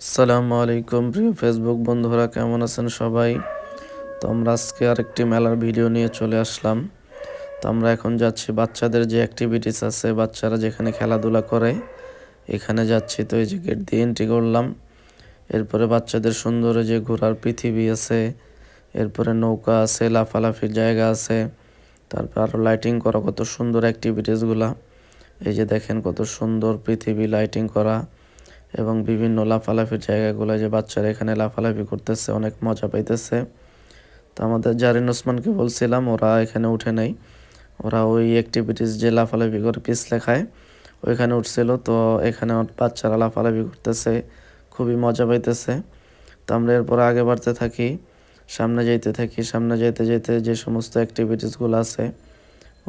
আসসালামু আলাইকুম প্রিয় ফেসবুক বন্ধুরা, কেমন আছেন সবাই? তো আমরা আজকে আরেকটি মেলার ভিডিও নিয়ে চলে আসলাম। তো আমরা এখন যাচ্ছি বাচ্চাদের যে অ্যাক্টিভিটিস আছে, বাচ্চারা যেখানে খেলাধুলা করে, এখানে যাচ্ছি। তো এই যে গেট দিয়ে এন্ট্রি করলাম। এরপরে বাচ্চাদের সুন্দর যে ঘোরার পৃথিবী আছে। এরপরে নৌকা আছে, লাফালাফির জায়গা আছে। তারপর আরও লাইটিং করা, কত সুন্দর অ্যাক্টিভিটিসগুলা এই যে দেখেন কত সুন্দর পৃথিবী লাইটিং করা। এবং বিভিন্ন লাফালাফির জায়গাগুলো যে বাচ্চারা এখানে লাফালাফি করতেছে, অনেক মজা পাইতেছে। তো আমাদের জারিন ওসমানকে বলছিলাম, ওরা এখানে উঠে নাই। ওরা ওই অ্যাক্টিভিটিস যে লাফালাফি করে পিস লেখায়, ওইখানে উঠছিল। তো এখানে বাচ্চারা লাফালাফি করতেছে, খুবই মজা পাইতেছে। তো আমরা এরপর আগে বাড়তে থাকি, সামনে যাইতে থাকি। সামনে যাইতে যেতে যে সমস্ত অ্যাক্টিভিটিসগুলো আছে,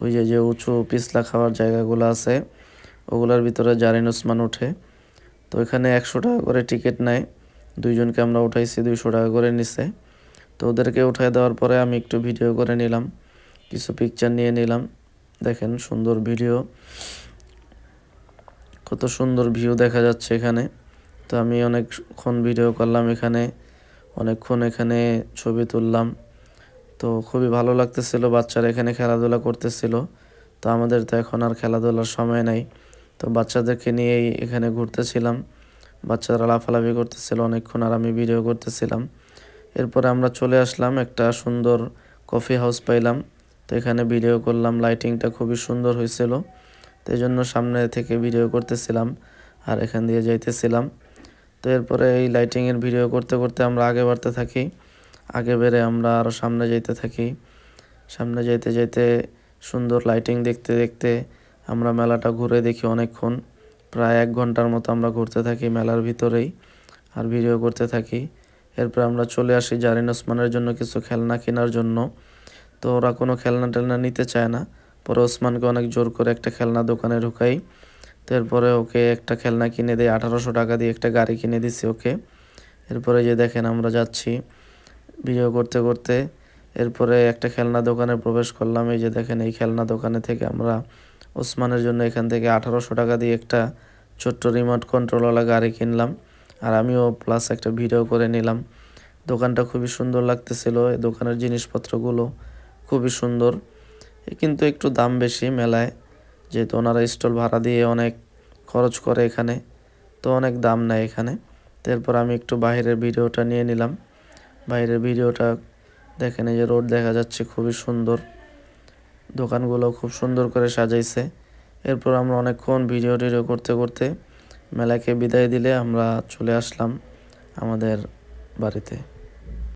ওই যে যে উঁচু পিছলা খাওয়ার জায়গাগুলো আছে, ওগুলোর ভিতরে জারিন ওসমান উঠে। তো এখানে একশো টাকা করে টিকিট নেয়। দুইজনকে আমরা উঠাইছি, দুইশো টাকা করে নিছে। তো ওদেরকে উঠাই দেওয়ার পরে আমি একটু ভিডিও করে নিলাম, কিছু পিকচার নিয়ে নিলাম। দেখেন সুন্দর ভিডিও, কত সুন্দর ভিউ দেখা যাচ্ছে এখানে। তো আমি অনেকক্ষণ ভিডিও করলাম এখানে, অনেকক্ষণ এখানে ছবি তুললাম। তো খুবই ভালো লাগতেছিল, বাচ্চারা এখানে খেলাধুলা করতেছিল। তো আমাদের তো এখন আর খেলাধুলার সময় নাই। তো বাচ্চাদেরকে নিয়েই এখানে ঘুরতেছিলাম। বাচ্চারা লাফালাফি করতেছিল, অনেকক্ষণ আর আমি ভিডিও করতেছিলাম। এরপরে আমরা চলে আসলাম একটা সুন্দর কফি হাউস পাইলাম। তো এখানে ভিডিও করলাম লাইটিংটা খুবই সুন্দর হয়েছিল তো এই জন্য সামনে থেকে ভিডিও করতেছিলাম আর এখান দিয়ে যাইতেছিলাম। তো এরপরে এই লাইটিংয়ের ভিডিও করতে করতে আমরা আগে বাড়তে থাকি। আগে বেড়ে আমরা আরও সামনে যেতে থাকি। সামনে যেতে যেতে সুন্দর লাইটিং দেখতে দেখতে আমরা মেলাটা ঘুরে দেখি অনেকক্ষণ। প্রায় এক ঘণ্টার মতো আমরা ঘুরতে থাকি মেলার ভিতরেই আর ভিডিও করতে থাকি। এরপর আমরা চলে আসি জারিন ওসমানের জন্য কিছু খেলনা কেনার জন্য। তো ওরা কোনো খেলনা টেলনা নিতে চায় না। পরে ওসমানকে অনেক জোর করে একটা খেলনা দোকানে ঢুকাই। এরপরে ওকে একটা খেলনা কিনে দিই, আঠারোশো টাকা দিয়ে একটা গাড়ি কিনে দিছি ওকে। এরপরে যে দেখেন আমরা যাচ্ছি ভিডিও করতে করতে। এরপরে একটা খেলনা দোকানে প্রবেশ করলাম। এই যে দেখেন এই খেলনা দোকানে থেকে আমরা ওসমানের জন্য এখান থেকে আঠারোশো টাকা দিয়ে একটা ছোট্ট রিমোট কন্ট্রোলওয়ালা গাড়ি কিনলাম। আর আমিও প্লাস একটা ভিডিও করে নিলাম। দোকানটা খুবই সুন্দর লাগতেছিল দোকানের জিনিসপত্রগুলো খুবই সুন্দর। কিন্তু একটু দাম বেশি মেলায়, যেহেতু ওনারা স্টল ভাড়া দিয়ে অনেক খরচ করে এখানে, তো অনেক দাম নেয় এখানে। তারপর আমি একটু বাইরের ভিডিওটা নিয়ে নিলাম। বাইরের ভিডিওটা দেখেন এই যে রোড দেখা যাচ্ছে খুবই সুন্দর। দোকানগুলো খুব সুন্দর করে সাজাইছে। এরপর আমরা অনেকক্ষণ ভিডিও টিডিও করতে করতে মেলাকে বিদায় দিলে আমরা চলে আসলাম আমাদের বাড়িতে।